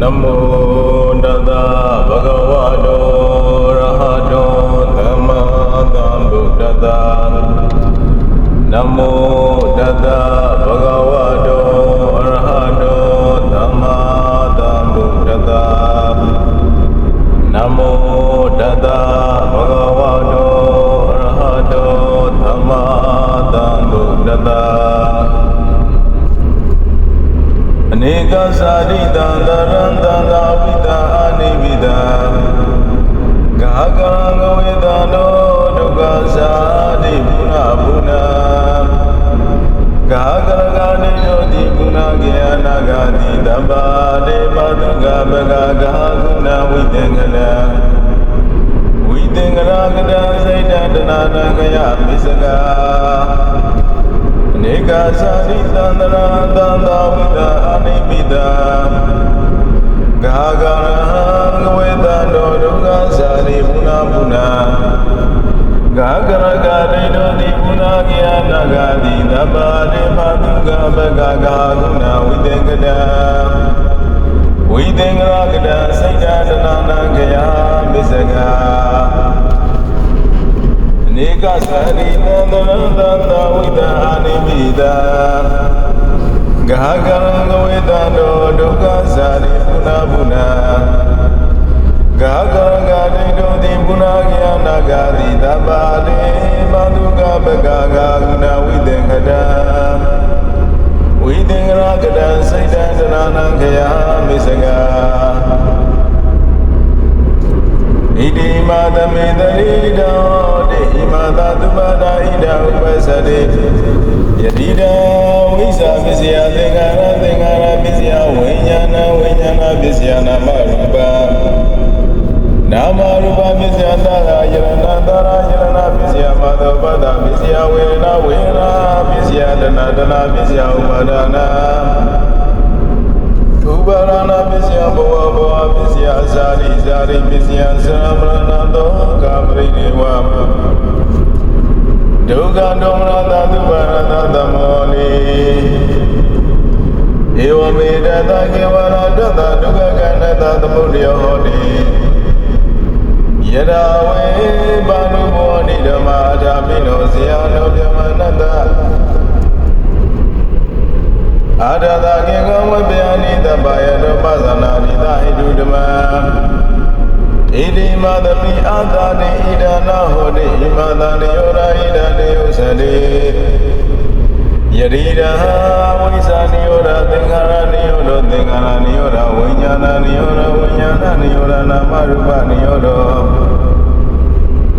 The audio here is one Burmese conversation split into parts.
နမောတသဗုဒ္ဓဝါတောရဟတောသမ္မာ နမောတသဗုဒ္ဓဝါတောရဟတောသမ္မာသမ္ဗုဒ္ဓတ္တနမောတသဗုဒ္ဓဝါတောရဟတောသမ္မာသမ္ဗုဒ္ဓတ္တ အနေကသာရိတံတရံတံသာဝိတာအာနိဝိတာဂါကရံငဝေဒနောဒုက္ခသာတိပုဏ္ဏဘုနာဂါကရဂာနိယောတိပုဏ္ဏကေအနာဂာတိတပ္ပါတေပတုကပကဂါကုဏဝိတေငလံဝိတေငရာကတံစိတ်တတနာတံခယပိစကာ အ နေကသာရိသန္တရာသန္တာဝိတာအနိမိတာဂါဂရဟံဝေတံတောဒုက္ခသာရိပုဏ္ဏပုဏ္ဏဂါဂရဂရိတောတိပုဏ္ဏကိယနာဂာတိသဗ္ဗတေမတုကပကဂါဂုဏဝိတေကတံဝိတေငရကတံစိတ်တတနာနံခယမစ္စကာ နေကသရိတံတရံတံတဝိတံအာနိမိတံဂဟကံကဝေတံတောဒုက္ခသာရိပုဏ္ဏဘုနာဂဟကံဂတိတောတိပုဏ္ဏဂယနာဂာတိတပ္ပါတိမတုကပကဂာဂုဏဝိတေကတံဝိတေငရကတံစိတ်တံတနာနံခယမိစကာဣတိမာသမေတရိတောတိ ပစ္စယနာမရူပနာမရူပပစ္စယသာရယရဏသာရယရဏပစ္စယမသောပတ္တပစ္စယဝေဒနာဝေဒနာပစ္စယတဏတဏပစ္စယဥပါဒနာဥပါရဏပစ္စယဘဝဘဝပစ္စယဇာတိဇာတိပစ္စယသရမရဏတောကာပရိဒေဝဒုက္ခဒေါမနတသုပါရဏသမောနိဧ ဝမေတတကေဝရတတဒုက္ခကန္တတသမုဒယဟောတိယရာဝေပါဏုဘောနိဓမ္မာဓမ္မိနောဇယနောပြမနတအာရတာကေကဝပယနိတပယတောပသနာရိသဟိတုဓမ္မဣတိမသမိအာသာတိဣဒနာဟောတိဣမသာနိယောရာဣဒနေယုသတိ ယရိဒာဝိဇာနိယောရာသင်္ခါရနိယောရောသင်္ခါရနိယောရာဝိညာဏနိယောရာဝိညာဏနိယောရာနာမရူပနိယောရော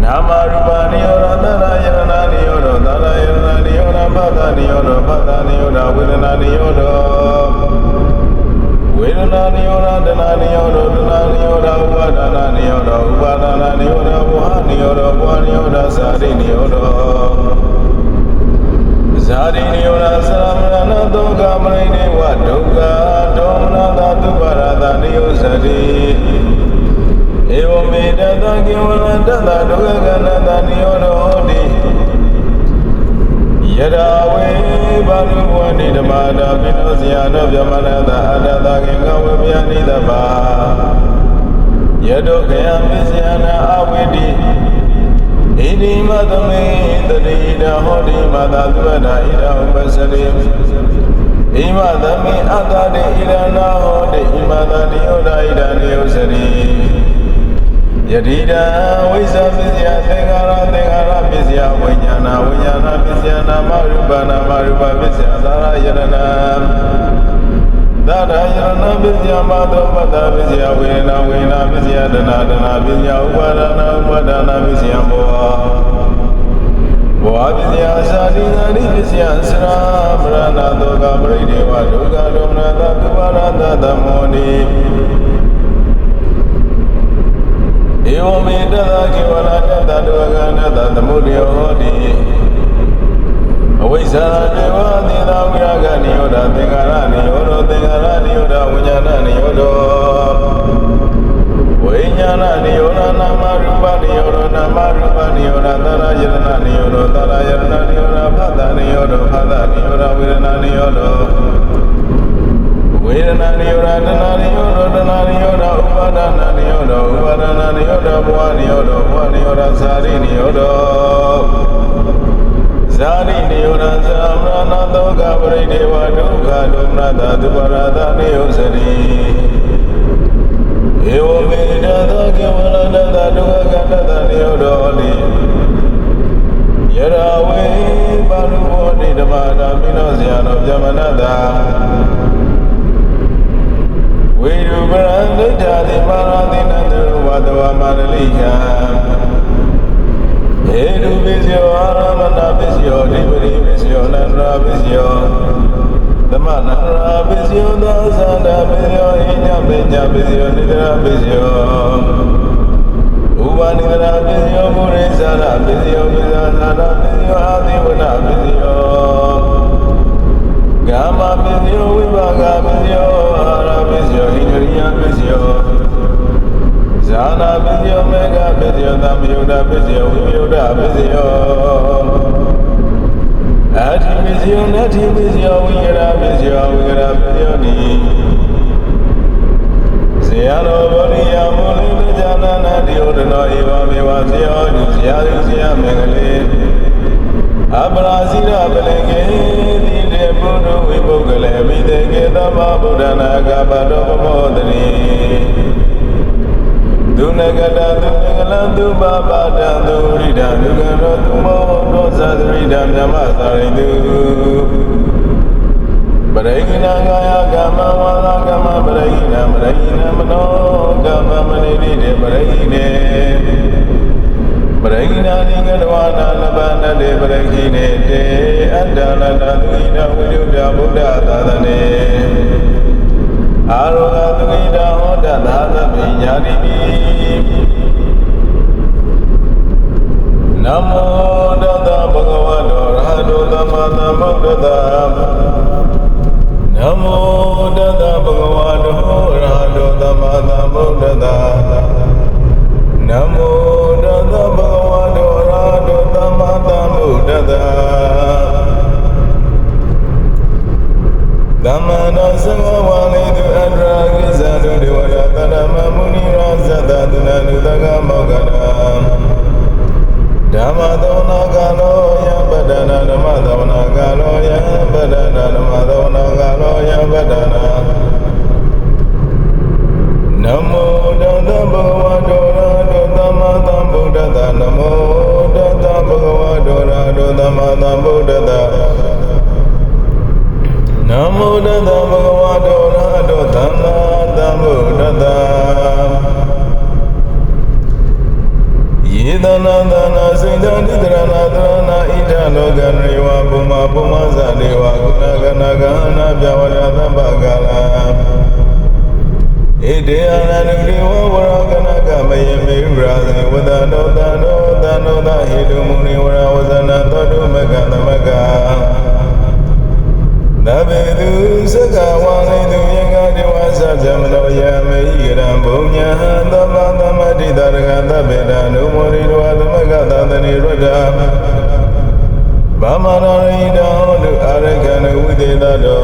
နာမရူပနိယောရသရယရဏနိယောရသရယရဏနိယောရဖသနိယောရဖသနိယောရဝေဒနာနိယောရဝေဒနာနိယောရတဏနိယောရတဏနိယောရဥပါဒနာနိယောရဥပါဒနာနိယောရဝဟနိယောရဝဟနိယောရသာရိနိယောရ ဇာတိနိယောရသရမရဏဒုက္ခမရိနေဝဒုက္ခဒေါမနတသုပါရတနိယောသတိဧဝမေတတကိဝရတတဒုက္ခကနတနိယောရောတိယရာဝေဘာနုဘောနိဓမ္မာတာပိနောဇယနောဗြဟ္မဏတအတတကိကဝေမြာနိတပါယတောခယမစ္စယနာအဝိတိ ဣတိမသမေတတိဒဟောတိမသာသုဝဒဣဒဥပစရိဣမသမေအတ္တတိဣရနာဟောတိဣမသာနိယောဒဣဒနိယောစရိယတိတံဝိဇ္ဇပစ္စယသင်္ခါရသင်္ခါရပစ္စယဝိညာဏဝိညာဏပစ္စယနာမရူပနာမရူပပစ္စယသာရယရဏ သာရယရဏပစ္စယမသောပတ္တပစ္စယဝေဒနာဝေဒနာပစ္စယတနာတနာပစ္စယဥပါဒနာဥပါဒနာပစ္စယဘောဘောပစ္စယသာတိသာတိပစ္စယသရမရဏတောကပရိဒေဝဒုက္ခဒေါမနတသုပါရတသမောနိဧဝမေတသကေဝလာတတတောကနတသမုဒယောဟောတိ အဝိဇ္ဇာတေဝသေတာဝိရကနိယောဓသင်္ခါရနိယောဓသင်္ခါရနိယောဓဝိညာဏနိယောဓဝိညာဏနိယောဓနာမရူပနိယောဓနာမရူပနိယောဓသရယတနာနိယောဓသရယတနာနိယောဓဖသနိယောဓဖသနိယောဓဝေဒနာနိယောဓဝေဒနာနိယောဓတနာနိယောဓတနာနိယောဓဥပါဒနာနိယောဓဥပါဒနာနိယောဓဘဝနိယောဓဘဝနိယောဓသာရိနိယောဓ ဇာတိနိရောဓသမရဏသောကပရိဒေဝဒုက္ခဒုမနတသုပရဒနိယောစတိဧဝမေတသောကေဝလတတဒုက္ခကတတနိရောဓတိယရာဝေပါရုဘောတိဓမ္မတာမိနောဇယနောပြမနတာဝေရုပရံဒိဋ္ဌာတိပါရတိနတရဝတဝမာရလိယံဧတုပိစယောအာရ မနန္ဒရာပိစယောသာသန္တာပိစယောဣညပိညပိစယောနိဒရာပိစယောဥပနိဒရာပိစယောမုရိသရာပိစယောပိဇာနာရာပိစယောအာတိဝနပိစယောကာမပိစယောဝိပါကပိစယောအာရပိစယောဣန္ဒရိယပိစယောဇာနာပိစယောမေဃပိစယောသမယုဒ္ဓပိစယောဝိယုဒ္ဓပိစယော အာတိပိစယောနတ္ထိပိစယောဝိရပိစယောဝိရပိစယောနိဇေယနောဗောရိယမုလိတဇာနာနာတိယဒနောဧဝမေဝဇေယောဒုဇေယဒုဇေယမေကလေအပရာဇိရပလေကေတိတေဘုဒ္ဓဝိပုဂ္ဂလေမိတေကေသမဗုဒ္ဓနာကပတောပမောတရိ ဒုနကတဒုနကလသုဘပါတံဒုရိဒံဒုကရောသူမောသောသသရိဒံမြမသာရိတုပရိကိဏကာယကမ္မဝါဒကမ္မပရိကိဏပရိကိဏမနောကမ္မမနိတိတေပရိကိဏပရိကိဏနိကတဝနာလဘနတေပရိကိဏတေအတ္တလတသုဣဒဝိရုဒ္ဓဗုဒ္ဓသာသနေအာရောဂသုဣဒဟော တသာသမိညာတိပိနမောတတဗုဒ္ဓဝါတောရဟတောသမ္မာသမ္ဗုဒ္ဓတ္တနမောတတဗုဒ္ဓဝါတောရဟတောသမ္မာသမ္ဗုဒ္ဓတ္တနမောတတဗုဒ္ဓဝါတောရဟတောသမ္မာသမ္ဗုဒ္ဓတ္တ သမ္မာနာသံဃဝါလေတုအတ္တရာကိသတုဒေဝရတရမမုနိရာဇတသုနနုတကမောကနာဓမ္မသောနာကာလောယံပဒနာဓမ္မသောနာကာလောယံပဒနာဓမ္မသောနာကာလောယံပဒနာနမောတတဗုဒ္ဓဝါဒောရတောသမ္မာသမ္ဗုဒ္ဓတ္တနမောတတဗုဒ္ဓဝါဒောရတောသမ္မာသမ္ဗုဒ္ဓတ္တ နမောတတဗုဒ္ဓဝါဒောရတောသမ္မာသမ္ဗုဒ္ဓတ္တယေတနာတနာစိတံတိတရဏသရဏဣဒလောကရေဝဘုမဘုမဇဒေဝကုဏကနာကနာပြဝရသဗ္ဗကာလဣတေအနန္တေဝဝရကနာကမယမေရာဇေဝဒနောတနောတနောတဟိတုမုနိဝရ ဗေတုသက္ကဝါနေတုယံကဒေဝသဇမနောယမေဟိရံဘုံညာသမ္မာသမ္မတိတရကသဗ္ဗေတနုမောရိတောသမကသတနေရတ္တဗမရရိတောနုအာရကနဝိတေတတော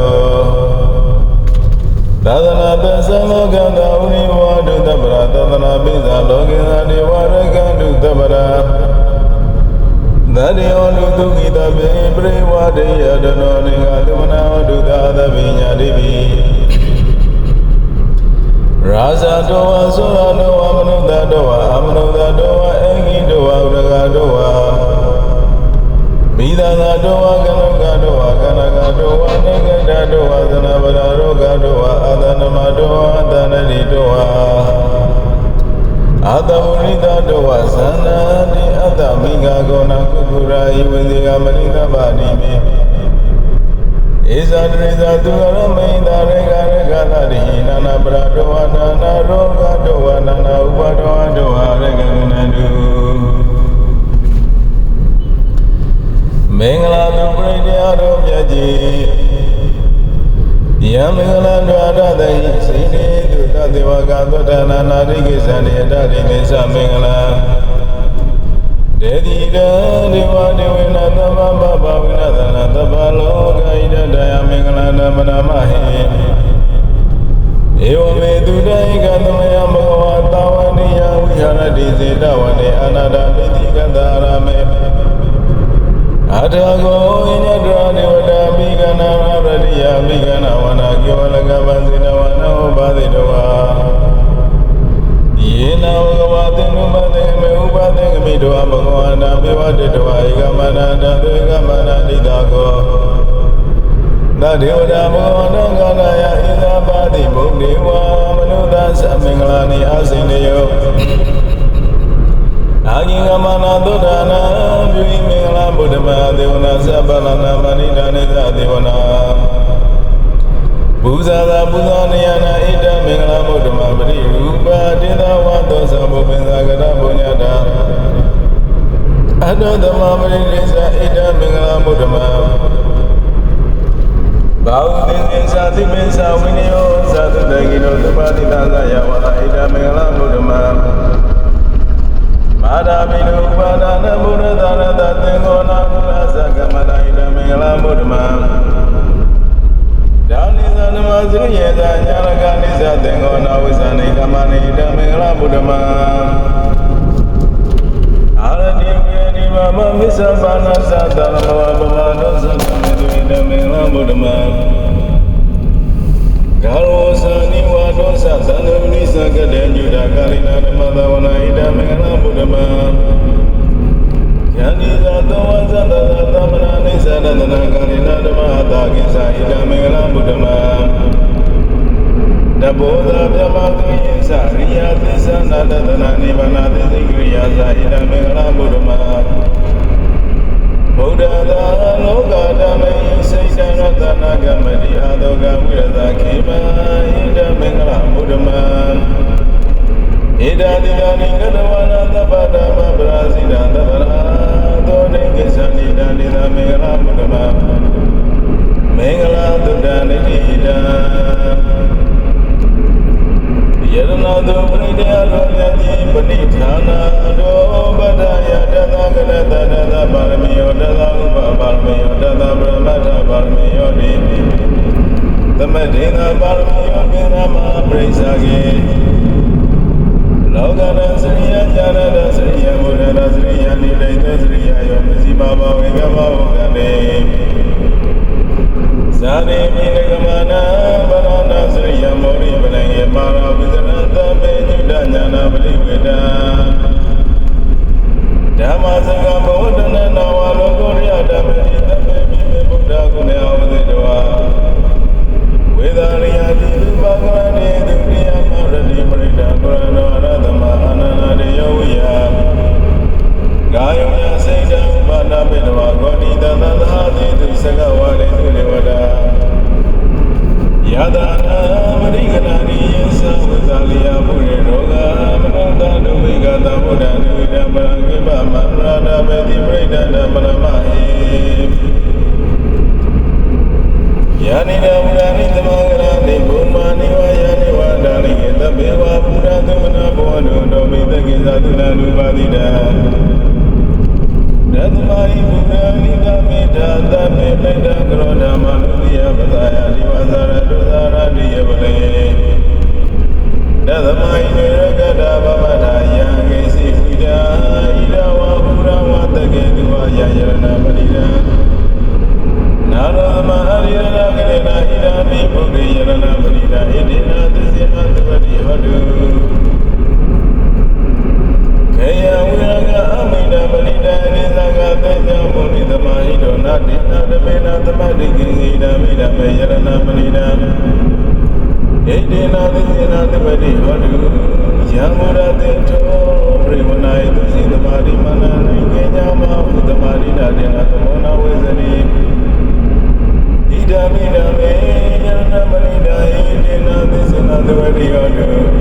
သာသနာတသမကန္တဥရိဝါဒုတပ္ပရာသသနာပိဇာလောကေသာဒေဝရကန္တုတပ္ပရာ သတ္တယောလူဒုက္ခိတပိပရိဝါဒေယတနောနေကသမနာဒုသာသဗိညာတိပိရာဇတောဝသောရတောဝမနုဿတောဝအမနုဿတောဝအင်္ဂိတောဝဥဒကတောဝမိဒသာတောဝကနကတောဝကနကတောဝနေကတတောဝသနဗရရောဂတောဝအာသနမတောဝအတနတိတောဝ အာတမုရိတတောဝသန္နာတိအတ္တမိဂကောနာကုကုရာယဝေဇေကမနိတဗာနိမေဧဇာတရိဇာသူရမိန်တာရေကရကလာရိနာနာပရတောဝနာနာရောဂတောဝနာနာဥပတောတောဝရကကုဏတုမင်္ဂလာသူပရိတရားတော်မြတ်ကြီးယံမင်္ဂလာဒွါရတဟိစိနေ တုတတေဝကသောတနာနာရိကိသနေတရိမေသမင်္ဂလာဒေတိတံဒေဝဒေဝနာသမ္မာဘဘဝိနသနာသဗ္ဗလောကဣဒတယမင်္ဂလာနမနာမဟိ ဧဝမေတုတဧကသမယဘဂဝါတာဝနိယဝိဟာရတိစေတဝနေအနာဒပိတိကတရမေအထာဂောဣညတရဒေဝတာမိကနာရတယမိကနာဝနာကေဝလကပံစေနဝနောဘာ တိတဝါယေနဝဂဝတေနုမတေမေဥပတေကမိတောဘဂဝန္တာမေဝတေတဝါဧကမနာတသေကမနာတိတာကောသဒေဝတာဘောဝန္တကနာယဣဇာပါတိဘုံဒေဝမနုဿသမင်္ဂလာနိအစိနေယောအာဂိကမနာသုဒ္ဓနာပြုမင်္ဂလာဗုဒ္ဓမဒေဝနာသဗ္ဗလနာမဏိဒာနေသဒေဝနာ ပူဇာသာပူဇာနေယနာဣဒမင်္ဂလာဗုဒ္ဓမပရိရူပတေသဝသောသဗ္ဗပင်္ဇာကရဘုညတာအတ္တသမပရိလိသဣဒမင်္ဂလာဗုဒ္ဓမဘာဝတိသင်္သာတိပင်္စာဝိနယောသာသတကိနောသပတိသသယဝလာဣဒမင်္ဂလာဗုဒ္ဓမမာဒာမိနုပါဒနာဘုရဒရတသင်္ကောနာကုလသကမလာဣဒမင်္ဂလာဗုဒ္ဓမဒါနိသ နမစရိယေသာညာလကနိသသင်္ကောနာဝိဇာနိကမနိဣဒမင်္ဂလာဗုဒ္ဓမအာရတိကေနိမမမစ္ဆပါဏသတရမောပမနောသတမေတုဣဒမင်္ဂလာဗုဒ္ဓမဂါရောသနိဝါဒောသသန္တမနိသကတေညုဒကာရိနာဓမ္မသဝနာဣဒမင်္ဂလာဗုဒ္ဓမ ယန္တိသာသောဝဇ္ဇတသသမနာနိသရတနာကာရိနာဓမ္မတာကိသဣဒမင်္ဂလာဗုဒ္ဓမတဘောဓဗျမကိယသရိယသစ္ဆနာတတနာနိဗ္ဗာန်သစ္စိကရိယာသဣဒမင်္ဂလာဗုဒ္ဓမဗုဒ္ဓသာလောကဓမ္မေစိတ်တရတနာကမတိအာသောကဝိရသခေမဣဒမင်္ဂလာဗုဒ္ဓမဣဒာတိယာနိကတဝနာသဗ္ဗဓမ္မပရာဇိတသဗ္ဗရာ သောနေကိသနိဒာနိသမင်္ဂလာဗုဒ္ဓမမင်္ဂလာသုဒ္ဓနိတိတံယရဏတုပရိဒေယလောမြတ်ကြီးပဏိဌာနာတောပဒယတသကရတတသပါရမီယောတသဥပပါရမီယောတသပရမတ္ထပါရမီယောတိသမတေနပါရမီယောကေနမပရိစ္ဆာကေလောကရသရိယဇာရတသရိယမုဒ ရသရိယနိလေသသရိယယောမစီပါဘဝေကဘဝကတေဇာတိမိနကမနာပရဏသရိယမောရိပလံယေမာရဝိဇရတမေညုဒညာနာပရိဝေဒာဓမ္မစကဘောဓနနာဝလောကောရိယဓမ္မတိသမေမိမေဗုဒ္ဓဂုဏေအဝသေတဝါဝေဒာရိယတိလူပကရဏေဒုတိယမရတိပရိဒာကရဏေရသမအနန္တရေယောဝိယ ကာယောယစိတ်တံဘာနာမေတဝါဂောတိတသသဟာတိသူစကဝါရေသူလေဝဒာယတာနာမရိကနာရိယသဝဇာလျာဘုရေရောဂမနောတဒုဝိကတဗုဒ္ဓံဒုဝိတံပရံကိပမန္တရာဒမေတိပရိဒန္တပရမဟိယာနိဒဝရဏိသမဂရတိဘုမာနိဝယာနိဝန္ဒာနိသဗ္ဗေဝပုရသမနာဘောနုတောမိတကိသသုနာနုပါတိတံ ရတမဟိဘုရားနိသမေတာသဗ္ဗေပိတံကရောဓမ္မနုတိယပသာယဒီဝဇာရတုဇာရတိယပလေရတမဟိနေရကတာဗမထာယံဂေစီဝိဒာ နာသမတိကိဉ္ဒာမိဒမေယရဏပရိဒံဣတိနာသစ္စေနသဝတိဟောတုယံမုရတေတောပရိဝနာယသူစီသမာရိမနာနိကေညမဟုသမာရိနာတေနသမောနာဝေဇနိဣဒာမိဒမေယရဏပရိဒံဣတိနာသစ္စေနသဝတိဟောတု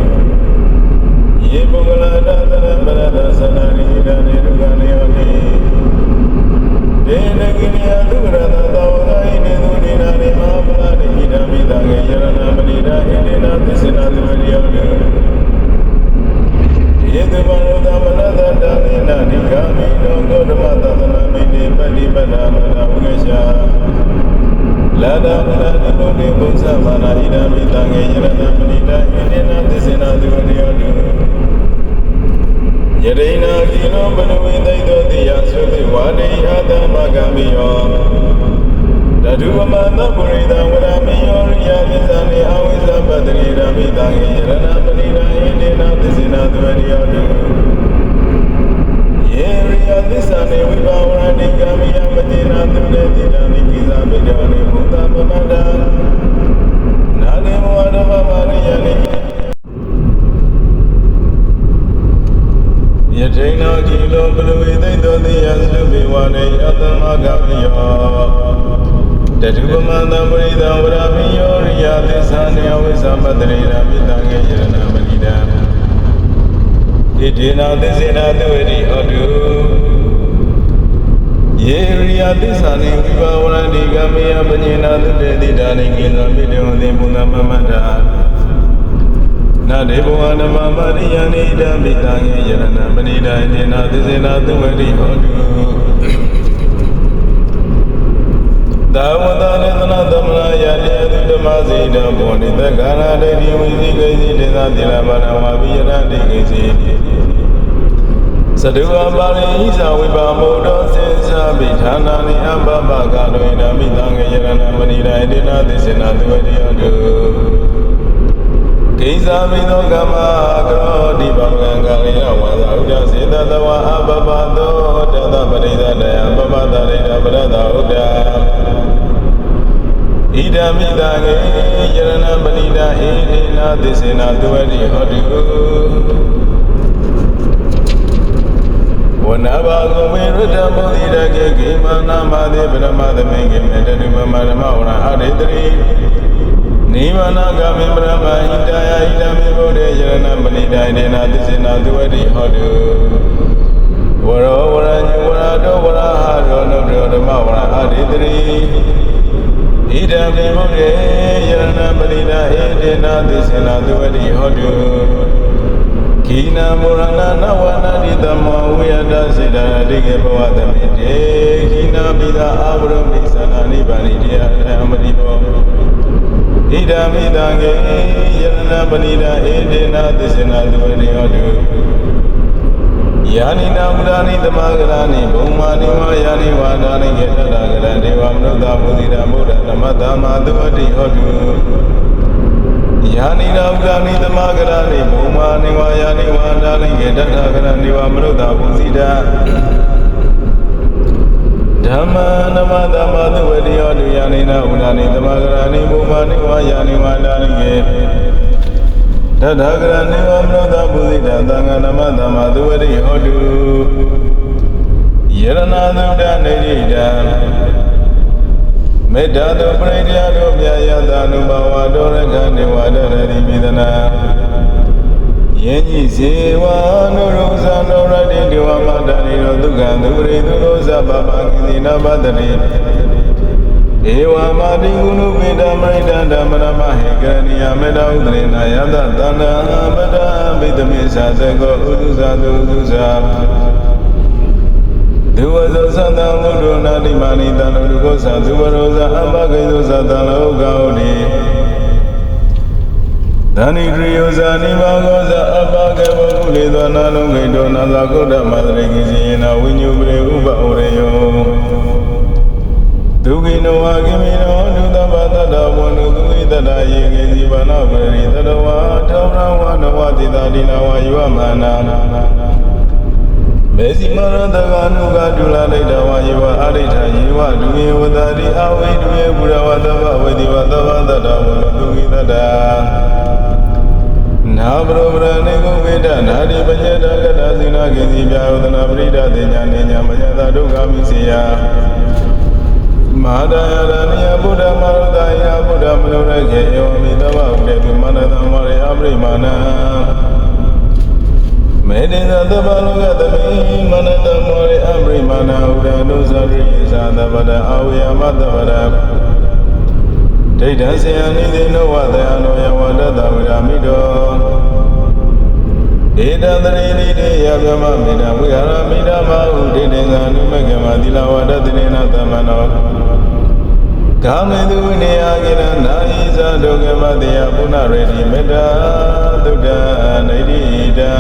တေပတိပဒ္ဓမနာဝိကရှာလလာဒမနာနိမုန်နိဘုဇမာနာဣဒာမိတံငေယရဏမဏိတာဣတိနာသစ္စေနာသူရိယောတုယရိနာကိနောဘနဝေသိတောတိယသုတိဝါဒေယတမဂမိယော တတုပမသပုရိသဝရမိယောရိယမိသနေအဝိဇ္ဇပတ္တိရမိတံငေယရဏမဏိတာဣတိနာသစ္စေနာသူရိယောတုယေရိယသစ္စာနေဝိဘာဝရဏိကမိယမတိနာသုတေတိတံနိကိသာမိတောနိဘုဒ္ဓပမတ္တနာနေမောဓမ္မမာရိယနိယထိန်နာကိလောဘလဝေသိတောတိယသုဘေဝနေအတ္တမဂမိယော တတုပမန္တပရိသဝရမိယောရိယသစ္စာနေဝိသမတ္တိရမိတံငေယရဏမဏိတံဣတိနာသစ္စေနာသူဝတိဟောတုယေရိယသစ္စာနေဝိဘာဝရဏိကမေယပညေနာသုတေတိဒါနိကိသမိတေဝတိဘုဏမမတ္တာနာဒေဘဝနမမရိယနိဒံမိတံငေယရဏမဏိဒံဣတိနာသစ္စေနာသူဝတိဟောတု သာဝတနေသနာသမနာယတိအတုဓမ္မစေတံဘောနိသက္ကာရတေတိဝိသိကိစီတေသတိလမနဝါပိယရတိကိစီသတုဝပါရိဣဇဝိပါမုဒ္ဒောစေသဗိဌာနာနိအဘဘကလွေနမိတံငေယရဏမဏိဒံဣတိနာသစ္စေနာသူဝတိယောတုကိဇာမိသောကမ္မကရောတိပမကံကရိယဝါသာဥဒ္ဒစေတတဝအဘဘသောတတပရိသတယပပတရိတပရတဥဒ္ဒ ဣဒံမိတံငေယရဏမဏိဒံဣတိနာသစ္စေနာသူဝတိဟောတုဝနဘာဂဝေရတမုဒိရကေကိမနာမသေပရမသမေကိမေတတုမမဓမ္မဝရအရိတရိနိဗ္ဗာနဂမေပရမဟိတယဣဒံမေဘုရေယရဏမဏိဒိုင်ဒေနာသစ္စေနာသူဝတိဟောတုဝရောဝရညဝရတောဝရဟာရောနုဒဓမ္မဝရအရိတရိ ဣဒံမေဘုရေယရဏမဏိဒဣဒေနာသစ္စေနာသူဝတိဟောတုခိနာမုရဏနဝနာတိတမောဝိယတစေတတိကေဘဝသမိတေခိနာပိသာအာဝရမိသနာနိဗ္ဗာနိတရားအမတိဘောဣဒာမိတံကေယရဏပဏိတာဧတေနာသစ္စေနာသူဝတိဟောတု ယာနိနာမုဒာနိတမဂရာနိဘုံမာနိဝါယာနိဝါဒာနိကေတတဂရဒေဝမနုဿဘုဇိတမုဒ္ဒသမတ္တမသူဝတိဟောတုယာနိရာဥဒာနိသမဂရာနိဘုံမာနိဝါယာနိဝါဒာနိကေတတဂရဒေဝမနုဿဘုဇိတဓမ္မနမသမ္မာသူဝတိယောတုယာနိနာဥဒာနိသမဂရာနိဘုံမာနိဝါယာနိဝါဒာနိကေ တထဂရနေဝမနောတပုဇိတသံဃာနမသမ္မာသူဝရိဟောတုယရဏသုဒ္ဓနေရိတံမေတ္တာတုပရိဒယတို့မြတ်ယတအနုဘဝတောရကနေဝဒရတိမိဒနာယင်းကြီးစေဝနုရုဇာနောရတိဒေဝမတ္တနိရောဒုက္ခံသူပရိသူရောဇဗဗကိသီနာပတ္တိ ဧဝမာတိကုဏုပေတမရိတဓမ္မရမဟေကရဏီယမေတ္တာဥဒရေနာယတသန္တာပဒဗိတမေသာသကောဥဒုဇာတုဥဒုဇာဒုဝဇောသတ္တမုဒ္ဒောနာတိမာနိတံလူကောသသုဝရောဇအပကိသောသတ္တလောကௌတိသန္တိတရိယောဇာနိဘာဂောဇအပကေဝကုလေသောနာလုံးဂိတောနာသာကုတ္တမသရေကိစီယနာဝိညုပရေဥပဩရေ ယောဒုက္ခိနောဝကိမိနောဒုသဗ္ဗတတ္တဝန္တုသူဣတတယေကေဇိဗနာပရိသတဝါထောရဝနဝတိတာတိနာဝယောမနာမေဇိမရတကနုကဒုလလိတဝယေဝအာရိထာယေဝဒုယေဝတတိအဝိဒုယေပုရဝတဗဝေတိဝသဗ္ဗတတ္တဝန္တုသူဣတတနာဘရဗရဏေကုဝေဒနာတိပညတကတသီနာကိစီပြယုဒနာပရိဒတေညာနေညာမညတာဒုက္ခမိစေယ မဟာဒယရဏိယဗုဒ္ဓမရုဒ္ဒယဗုဒ္ဓမနုရခေယောမိတဝဥဒေတုမနတံဝရေအပရိမာဏံမေတ္တသဗ္ဗလောကသမိမနတမောရေအပရိမာဏဥဒနုဇရိသာသဗ္ဗတအဝေယမတဗ္ဗရဒိဋ္ဌံစေယနိသေနောဝတယနောယဝတတဝရမိတော ဧတံတရေတိတေယဗမမေတ္တဝိဟာရမိတ္တမဟုဒိဋ္ဌင်္ဂာနုမကမသီလဝတ္တတိနေနသမနောကကာမေသူဝိနေယကိရနာဣဇာဒုက္ခမတေယပုဏ္ဏရေတိမေတ္တာသုဒ္ဓနိတိတံ